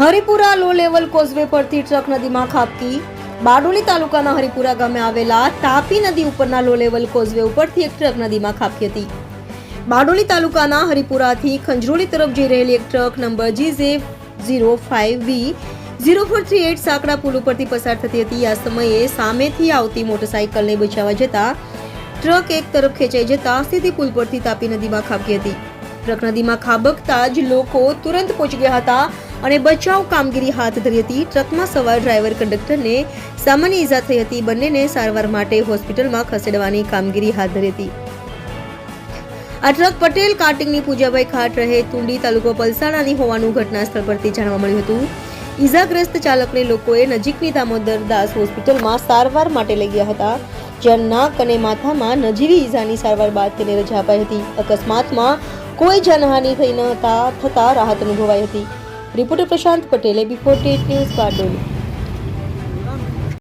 Haripura low level causeway પરથી truck નદીમાં ખાબકી. બારડોલી તાલુકાના હરિપુરા ગામે આવેલા તાપી નદી ઉપરના લો લેવલ કોઝવે ઉપરથી એક ટ્રક નદીમાં ખાબકી હતી. બારડોલી તાલુકાના હરિપુરાથી ખંજરોલી તરફ જઈ રહેલી એક truck number GJ zero five V zero four three eight સાંકડા પુલ ઉપરથી પસાર થતી હતી. આ સમયે સામેથી આવતી મોટરસાઇકલને બચાવવા જતા ટ્રક એક તરફ ખેંચાઈ જતા સીધી પુલ પરથી તાપી નદીમાં ખાબકી હતી. ટ્રક નદીમાં ખાબકતા જ લોકો તુરંત પહોંચી ગયા હતા. અને બચાવ કામગીરી હાથ ધરી હતી. ટ્રકમાં સવાર ડ્રાઈવર કંડક્ટરને સામાન્ય ઈજા થઈ હતી. બંનેને સારવાર માટે હોસ્પિટલમાં ખસેડવાની કામગીરી હાથ ધરી હતી. આ ટ્રક પટેલ કાર્ટિંગની પૂજાભાઈ ખાટ રહે તુંડી તાલુકો પલસાણાની હોવાનું ઘટના સ્થળ પરથી જાણવા મળ્યું હતું. ઈજાગ્રસ્ત ચાલકને લોકોએ નજીકની દામોદર દાસ હોસ્પિટલમાં સારવાર માટે લઈ ગયા હતા. જ્યાં નાક અને માથામાં નજીવી ઈજાની સારવાર બાદ તેને રજા અપાઈ હતી. અકસ્માતમાં કોઈ જાનહાનિ થઈ ન હતા, થતા રાહત અનુભવાઈ હતી. રિપોર્ટર પ્રશાંત પટેલે બિફોર ટેટ ન્યૂઝ બારડોલી.